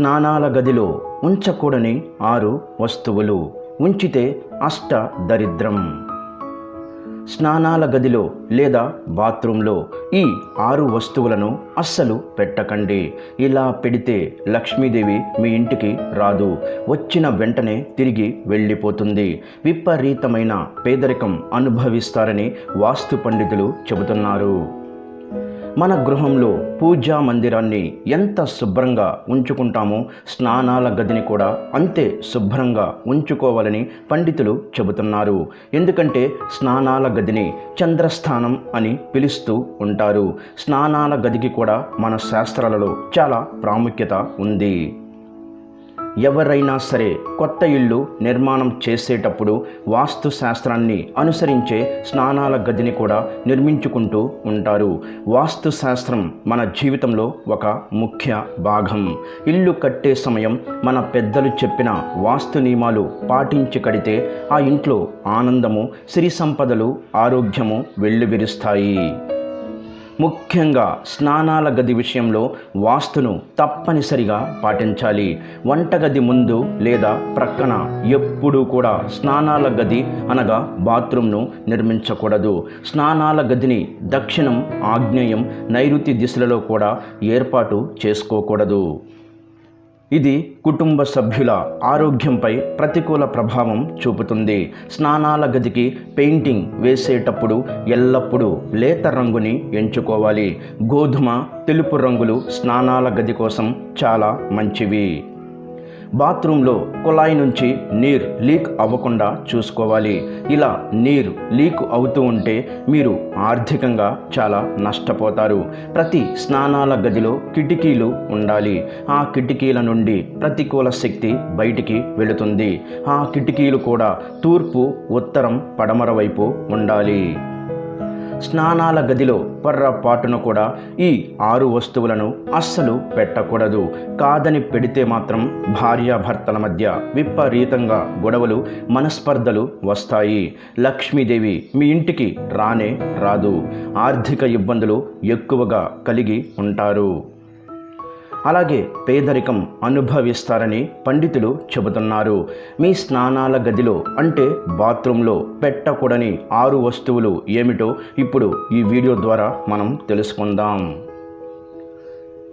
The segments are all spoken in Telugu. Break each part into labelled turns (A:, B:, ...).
A: స్నానాల గదిలో ఉంచకూడని ఆరు వస్తువులు. ఉంచితే అష్ట దరిద్రం. స్నానాల గదిలో లేదా బాత్రూంలో ఈ ఆరు వస్తువులను అస్సలు పెట్టకండి. ఇలా పెడితే లక్ష్మీదేవి మీ ఇంటికి రాదు. వచ్చిన వెంటనే తిరిగి వెళ్ళిపోతుంది. విపరీతమైన పేదరికం అనుభవిస్తారని వాస్తు పండితులు చెబుతున్నారు. మన గృహంలో పూజా మందిరాన్ని ఎంత శుభ్రంగా ఉంచుకుంటామో స్నానాల గదిని కూడా అంతే శుభ్రంగా ఉంచుకోవాలని పండితులు చెబుతున్నారు. ఎందుకంటే స్నానాల గదిని చంద్రస్థానం అని పిలుస్తూ ఉంటారు. స్నానాల గదికి కూడా మన శాస్త్రాలలో చాలా ప్రాముఖ్యత ఉంది. ఎవరైనా సరే కొత్త ఇల్లు నిర్మాణం చేసేటప్పుడు వాస్తు శాస్త్రాన్ని అనుసరించే స్నానాల గదిని కూడా నిర్మించుకుంటూ ఉంటారు. వాస్తు శాస్త్రం మన జీవితంలో ఒక ముఖ్య భాగం. ఇల్లు కట్టే సమయం మన పెద్దలు చెప్పిన వాస్తు నియమాలు పాటించి కడితే ఆ ఇంట్లో ఆనందము సిరి సంపదలు ఆరోగ్యము వెల్లువిరుస్తాయి. ముఖ్యంగా స్నానాల గది విషయంలో వాస్తును తప్పనిసరిగా పాటించాలి. వంటగది ముందు లేదా ప్రక్కన ఎప్పుడూ కూడా స్నానాల గది అనగా బాత్రూంను నిర్మించకూడదు. స్నానాల గదిని దక్షిణం ఆగ్నేయం నైరుతి దిశలలో కూడా ఏర్పాటు చేసుకోకూడదు. ఇది కుటుంబ సభ్యుల ఆరోగ్యంపై ప్రతికూల ప్రభావం చూపుతుంది. స్నానాల గదికి పెయింటింగ్ వేసేటప్పుడు ఎల్లప్పుడూ లేత రంగుని ఎంచుకోవాలి. గోధుమ తెలుపు రంగులు స్నానాల గది కోసం చాలా మంచివి. బాత్రూంలో కుళాయి నుంచి నీరు లీక్ అవ్వకుండా చూసుకోవాలి. ఇలా నీరు లీక్ అవుతూ ఉంటే మీరు ఆర్థికంగా చాలా నష్టపోతారు. ప్రతి స్నానాల గదిలో కిటికీలు ఉండాలి. ఆ కిటికీల నుండి ప్రతికూల శక్తి బయటికి వెళుతుంది. ఆ కిటికీలు కూడా తూర్పు ఉత్తరం పడమర వైపు ఉండాలి. స్నానాల గదిలో పొర్రపాటున కూడా ఈ ఆరు వస్తువులను అస్సలు పెట్టకూడదు. కాదని పెడితే మాత్రం భార్యాభర్తల మధ్య విపరీతంగా గొడవలు మనస్పర్ధలు వస్తాయి. లక్ష్మీదేవి మీ ఇంటికి రానే రాదు. ఆర్థిక ఇబ్బందులు ఎక్కువగా కలిగి ఉంటారు. అలాగే పేదరికం అనుభవిస్తారని పండితులు చెబుతున్నారు. మీ స్నానాల గదిలో అంటే బాత్రూంలో పెట్టకూడని ఆరు వస్తువులు ఏమిటో ఇప్పుడు ఈ వీడియో ద్వారా మనం తెలుసుకుందాం.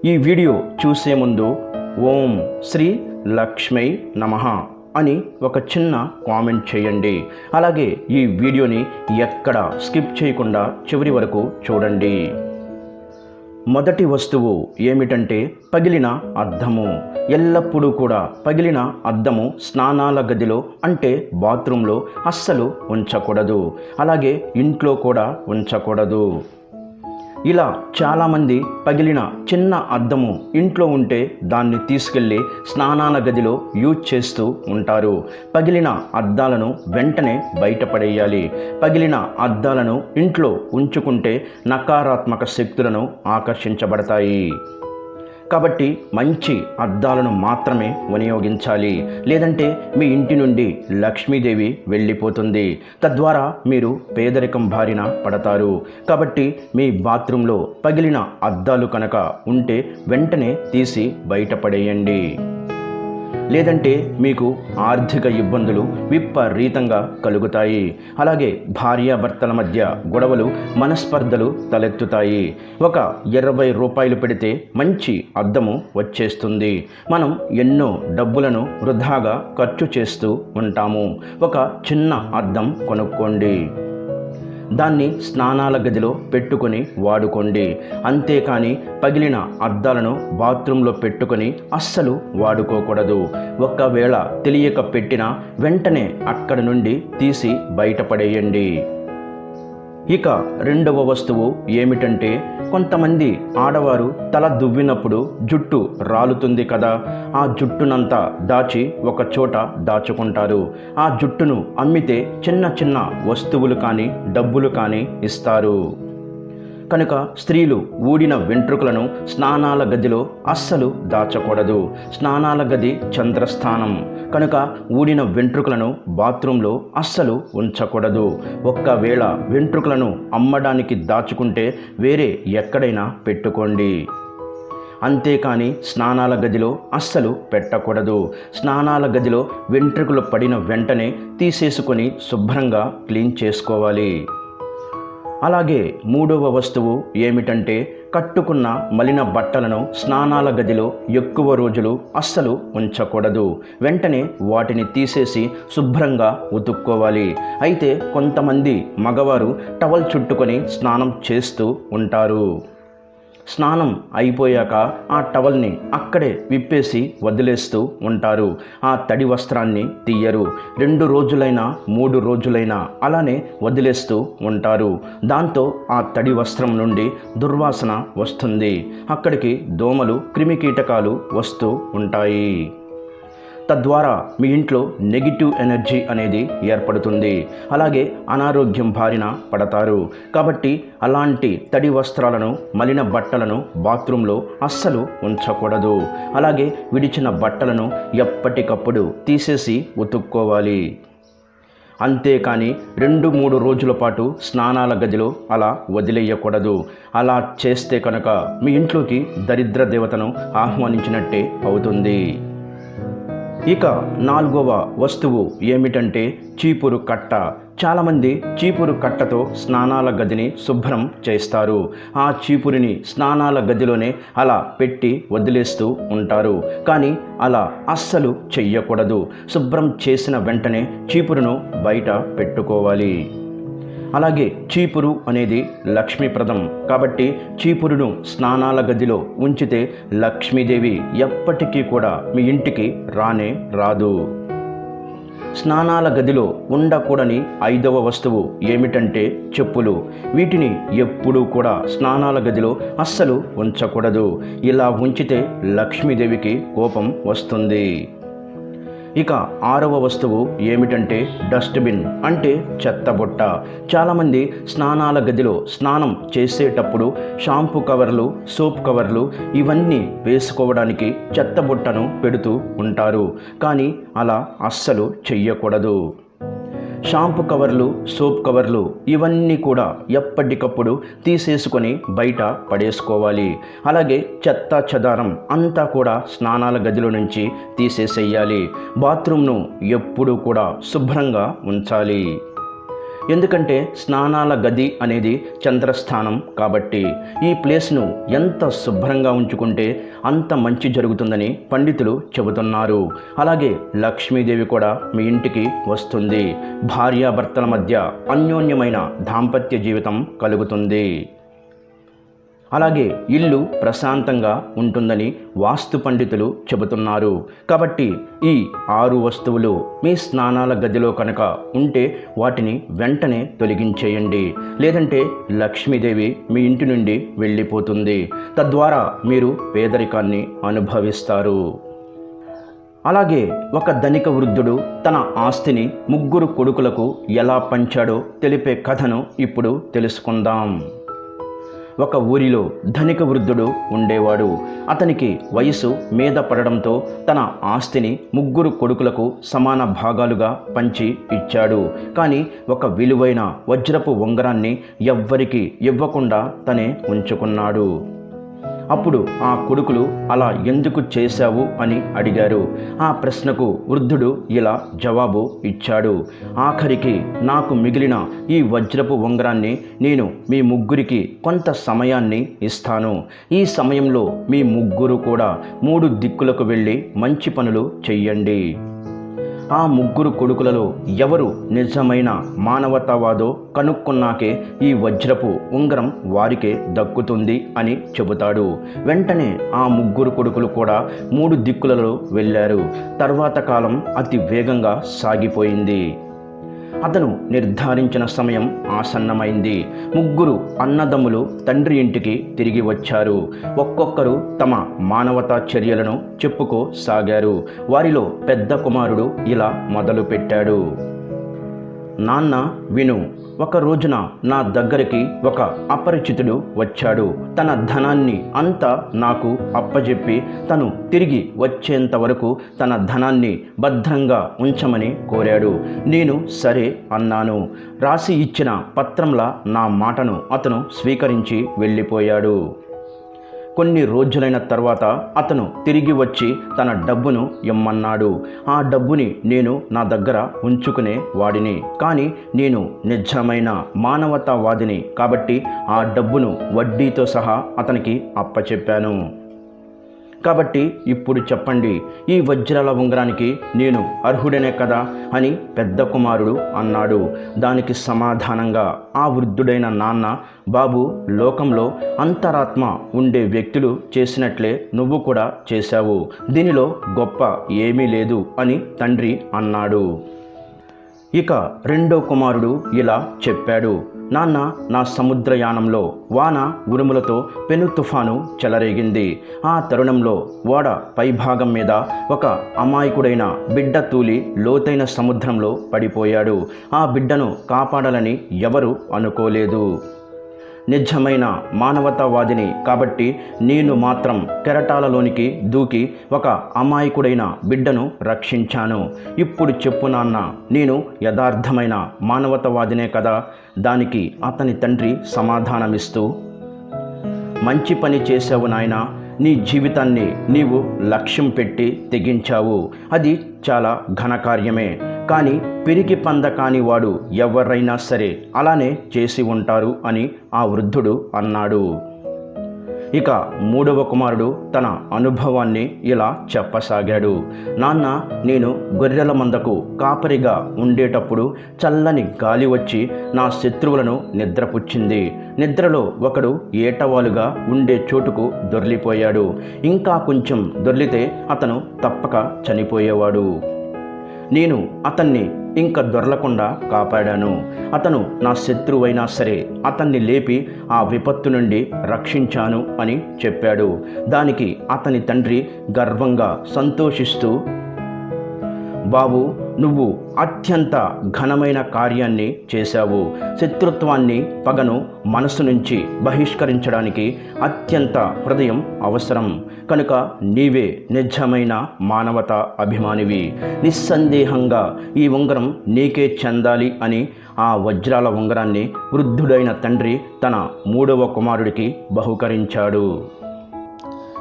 A: ఈ వీడియో చూసే ముందు ఓం శ్రీ లక్ష్మీ నమః అని ఒక చిన్న కామెంట్ చేయండి. అలాగే ఈ వీడియోని ఎక్కడ స్కిప్ చేయకుండా చివరి వరకు చూడండి. మొదటి వస్తువు ఏమిటంటే పగిలిన అద్దము. ఎల్లప్పుడూ కూడా పగిలిన అద్దము స్నానాల గదిలో అంటే బాత్రూంలో అస్సలు ఉంచకూడదు. అలాగే ఇంట్లో కూడా ఉంచకూడదు. ఇలా చాలామంది పగిలిన చిన్న అద్దము ఇంట్లో ఉంటే దాన్ని తీసుకెళ్ళి స్నానాల గదిలో యూజ్ చేస్తూ ఉంటారు. పగిలిన అద్దాలను వెంటనే బయటపడేయాలి పగిలిన అద్దాలను ఇంట్లో ఉంచుకుంటే నకారాత్మక శక్తులను ఆకర్షించబడతాయి. కాబట్టి మంచి అద్దాలను మాత్రమే వినియోగించాలి. లేదంటే మీ ఇంటి నుండి లక్ష్మీదేవి వెళ్ళిపోతుంది. తద్వారా మీరు పేదరికం బారిన పడతారు. కాబట్టి మీ బాత్రూంలో పగిలిన అద్దాలు కనుక ఉంటే వెంటనే తీసి బయటపడేయండి. లేదంటే మీకు ఆర్థిక ఇబ్బందులు విపరీతంగా కలుగుతాయి. అలాగే భార్యాభర్తల మధ్య గొడవలు మనస్పర్ధలు తలెత్తుతాయి. ఒక ఇరవై రూపాయలు పెడితే మంచి అద్దము వచ్చేస్తుంది. మనం ఎన్నో డబ్బులను వృధాగా ఖర్చు చేస్తూ ఉంటాము. ఒక చిన్న అద్దం కొనుక్కోండి. దాన్ని స్నానాల గదిలో పెట్టుకొని వాడుకోండి. అంతేకాని పగిలిన అద్దాలను బాత్రూంలో పెట్టుకొని అస్సలు వాడుకోకూడదు. ఒకవేళ తెలియక పెట్టినా వెంటనే అక్కడి నుండి తీసి బయటపడేయండి. ఇక రెండవ వస్తువు ఏమిటంటే కొంతమంది ఆడవారు తల దువ్వినప్పుడు జుట్టు రాలుతుంది కదా. ఆ జుట్టునంతా దాచి ఒక చోట దాచుకుంటారు. ఆ జుట్టును అమ్మితే చిన్న చిన్న వస్తువులు కానీ డబ్బులు కానీ ఇస్తారు. కనుక స్త్రీలు ఊడిన వెంట్రుకలను స్నానాల గదిలో అస్సలు దాచకూడదు. స్నానాల గది చంద్రస్థానం. కనుక ఊడిన వెంట్రుకలను బాత్రూంలో అస్సలు ఉంచకూడదు. ఒక్కవేళ వెంట్రుకలను అమ్మడానికి దాచుకుంటే వేరే ఎక్కడైనా పెట్టుకోండి. అంతేకాని స్నానాల గదిలో అస్సలు పెట్టకూడదు. స్నానాల గదిలో వెంట్రుకలు పడిన వెంటనే తీసేసుకొని శుభ్రంగా క్లీన్ చేసుకోవాలి. అలాగే మూడవ వస్తువు ఏమిటంటే కట్టుకున్న మలిన బట్టలను స్నానాల గదిలో ఎక్కువ రోజులు అస్సలు ఉంచకూడదు. వెంటనే వాటిని తీసేసి శుభ్రంగా ఉతుక్కోవాలి. అయితే కొంతమంది మగవారు టవల్ చుట్టుకొని స్నానం చేస్తూ ఉంటారు. స్నానం అయిపోయాక ఆ టవల్ని అక్కడే విప్పేసి వదిలేస్తూ ఉంటారు. ఆ తడి వస్త్రాన్ని తీయరు. రెండు రోజులైనా మూడు రోజులైనా అలానే వదిలేస్తూ ఉంటారు. దాంతో ఆ తడి వస్త్రం నుండి దుర్వాసన వస్తుంది. అక్కడికి దోమలు క్రిమికీటకాలు వస్తూ ఉంటాయి. తద్వారా మీ ఇంట్లో నెగిటివ్ ఎనర్జీ అనేది ఏర్పడుతుంది. అలాగే అనారోగ్యం బారిన పడతారు. కాబట్టి అలాంటి తడి వస్త్రాలను మలిన బట్టలను బాత్రూంలో అస్సలు ఉంచకూడదు. అలాగే విడిచిన బట్టలను ఎప్పటికప్పుడు తీసేసి ఉతుక్కోవాలి. అంతేకాని రెండు మూడు రోజుల పాటు స్నానాల గదిలో అలా వదిలేయకూడదు. అలా చేస్తే కనుక మీ ఇంట్లోకి దరిద్ర దేవతను ఆహ్వానించినట్టే అవుతుంది. ఇక నాలుగవ వస్తువు ఏమిటంటే చీపురు కట్ట. చాలామంది చీపురు కట్టతో స్నానాల గదిని శుభ్రం చేస్తారు. ఆ చీపురిని స్నానాల గదిలోనే అలా పెట్టి వదిలేస్తూ ఉంటారు. కానీ అలా అస్సలు చెయ్యకూడదు. శుభ్రం చేసిన వెంటనే చీపురును బయట పెట్టుకోవాలి. అలాగే చీపురు అనేది లక్ష్మీప్రదం. కాబట్టి చీపురును స్నానాల గదిలో ఉంచితే లక్ష్మీదేవి ఎప్పటికీ కూడా మీ ఇంటికి రానే రాదు. స్నానాల గదిలో ఉండకూడని ఐదవ వస్తువు ఏమిటంటే చెప్పులు. వీటిని ఎప్పుడూ కూడా స్నానాల గదిలో అస్సలు ఉంచకూడదు. ఇలా ఉంచితే లక్ష్మీదేవికి కోపం వస్తుంది. ఇక ఆరవ వస్తువు ఏమిటంటే డస్ట్బిన్ అంటే చెత్తబుట్ట చాలామంది స్నానాల గదిలో స్నానం చేసేటప్పుడు షాంపూ కవర్లు సోప్ కవర్లు ఇవన్నీ వేసుకోవడానికి చెత్తబుట్టను పెడుతూ ఉంటారు. కానీ అలా అస్సలు చెయ్యకూడదు. షాంపూ కవర్లు సోప్ కవర్లు ఇవన్నీ కూడా ఎప్పటికప్పుడు తీసేసుకొని బయట పడేసుకోవాలి. అలాగే చెత్త చెదారం అంతా కూడా స్నానాల గదిలో నుంచి తీసేసేయాలి. బాత్రూమ్ను ఎప్పుడూ కూడా శుభ్రంగా ఉంచాలి. ఎందుకంటే స్నానాల గది అనేది చంద్రస్థానం కాబట్టి ఈ ప్లేస్ను ఎంత శుభ్రంగా ఉంచుకుంటే అంత మంచి జరుగుతుందని పండితులు చెబుతున్నారు. అలాగే లక్ష్మీదేవి కూడా మీ ఇంటికి వస్తుంది. భార్యాభర్తల మధ్య అన్యోన్యమైన దాంపత్య జీవితం కలుగుతుంది. అలాగే ఇల్లు ప్రశాంతంగా ఉంటుందని వాస్తు పండితులు చెబుతున్నారు. కాబట్టి ఈ ఆరు వస్తువులు మీ స్నానాల గదిలో కనుక ఉంటే వాటిని వెంటనే తొలగించేయండి. లేదంటే లక్ష్మీదేవి మీ ఇంటి నుండి వెళ్ళిపోతుంది. తద్వారా మీరు పేదరికాన్ని అనుభవిస్తారు. అలాగే ఒక ధనిక వృద్ధుడు తన ఆస్తిని ముగ్గురు కొడుకులకు ఎలా పంచాడో తెలిపే కథను ఇప్పుడు తెలుసుకుందాం. ఒక ఊరిలో ధనిక వృద్ధుడు ఉండేవాడు. అతనికి వయసు మీద పడడంతో తన ఆస్తిని ముగ్గురు కొడుకులకు సమాన భాగాలుగా పంచి ఇచ్చాడు. కానీ ఒక విలువైన వజ్రపు ఉంగరాన్ని ఎవ్వరికి ఇవ్వకుండా తనే ఉంచుకున్నాడు. అప్పుడు ఆ కొడుకులు అలా ఎందుకు చేశావు? అని అడిగారు. ఆ ప్రశ్నకు వృద్ధుడు ఇలా జవాబు ఇచ్చాడు. ఆఖరికి నాకు మిగిలిన ఈ వజ్రపు ఉంగరాన్ని నేను మీ ముగ్గురికి కొంత సమయాన్ని ఇస్తాను. ఈ సమయంలో మీ ముగ్గురు కూడా మూడు దిక్కులకు వెళ్ళి మంచి పనులు చెయ్యండి. ఆ ముగ్గురు కొడుకులలో ఎవరు నిజమైన మానవతావాదో కనుక్కున్నాకే ఈ వజ్రపు ఉంగరం వారికే దక్కుతుంది అని చెబుతాడు. వెంటనే ఆ ముగ్గురు కొడుకులు కూడా మూడు దిక్కులలో వెళ్ళారు. తర్వాత కాలం అతి వేగంగా సాగిపోయింది. అతను నిర్ధారించిన సమయం ఆసన్నమైంది. ముగ్గురు అన్నదమ్ములు తండ్రి ఇంటికి తిరిగి వచ్చారు. ఒక్కొక్కరు తమ మానవతా చర్యలను చెప్పుకోసాగారు. వారిలో పెద్ద కుమారుడు ఇలా మొదలుపెట్టాడు. నాన్న విను. ఒక రోజున నా దగ్గరికి ఒక అపరిచితుడు వచ్చాడు. తన ధనాన్ని అంతా నాకు అప్పజెప్పి తను తిరిగి వచ్చేంత వరకు తన ధనాన్ని భద్రంగా ఉంచమని కోరాడు. నేను సరే అన్నాను. రాసి ఇచ్చిన పత్రంలా నా మాటను అతను స్వీకరించి వెళ్ళిపోయాడు. కొన్ని రోజులైన తర్వాత అతను తిరిగి వచ్చి తన డబ్బును ఇమ్మన్నాడు. ఆ డబ్బుని నేను నా దగ్గర ఉంచుకునే వాడిని. కానీ నేను నిజమైన మానవతావాదిని కాబట్టి ఆ డబ్బును వడ్డీతో సహా అతనికి అప్పచెప్పాను. కాబట్టి ఇప్పుడు చెప్పండి ఈ వజ్రాల ఉంగరానికి నేను అర్హుడనే కదా? అని పెద్ద కుమారుడు అన్నాడు. దానికి సమాధానంగా ఆ వృద్ధుడైన నాన్న బాబు లోకంలో అంతరాత్మ ఉండే వ్యక్తులు చేసినట్లే నువ్వు కూడా చేశావు. దీనిలో గొప్ప ఏమీ లేదు అని తండ్రి అన్నాడు. ఇక రెండో కుమారుడు ఇలా చెప్పాడు. నాన్న నా సముద్రయానంలో వాన ఉరుములతో పెను తుఫాను చెలరేగింది. ఆ తరుణంలో ఓడ పైభాగం మీద ఒక అమాయకుడైన బిడ్డ తూలి లోతైన సముద్రంలో పడిపోయాడు. ఆ బిడ్డను కాపాడాలని ఎవరు అనుకోలేదు. నిజమైన మానవతావాదిని కాబట్టి నేను మాత్రం కెరటాలలోనికి దూకి ఒక అమాయకుడైన బిడ్డను రక్షించాను. ఇప్పుడు చెప్పు నాన్న నేను యథార్థమైన మానవతావాదినే కదా? దానికి అతని తండ్రి సమాధానమిస్తూ మంచి పని చేసావు నాయనా నీ జీవితాన్ని నీవు లక్ష్యం పెట్టి తెగించావు. అది చాలా ఘనకార్యమే. కానీ పిరికి పంద కాని వాడు ఎవరైనా సరే అలానే చేసి ఉంటారు అని ఆ వృద్ధుడు అన్నాడు. ఇక మూడవ కుమారుడు తన అనుభవాన్ని ఇలా చెప్పసాగాడు. నాన్న నేను గొర్రెల మందకు కాపరిగా ఉండేటప్పుడు చల్లని గాలి వచ్చి నా శత్రువులను నిద్రపుచ్చింది. నిద్రలో ఒకడు ఏటవాలుగా ఉండే చోటుకు దొర్లిపోయాడు. ఇంకా కొంచెం దొర్లితే అతను తప్పక చనిపోయేవాడు. నేను అతన్ని ఇంకా దొరలకుండా కాపాడాను. అతను నా శత్రువైనా సరే అతన్ని లేపి ఆ విపత్తు నుండి రక్షించాను అని చెప్పాడు. దానికి అతని తండ్రి గర్వంగా సంతోషిస్తూ బాబు నువ్వు అత్యంత ఘనమైన కార్యాన్ని చేశావు. శత్రుత్వాన్ని పగను మనసు నుంచి బహిష్కరించడానికి అత్యంత హృదయం అవసరం. కనుక నీవే నిజమైన మానవత అభిమానివి. నిస్సందేహంగా ఈ ఉంగరం నీకే చెందాలి అని ఆ వజ్రాల ఉంగరాన్ని వృద్ధుడైన తండ్రి తన మూడవ కుమారుడికి బహుకరించాడు.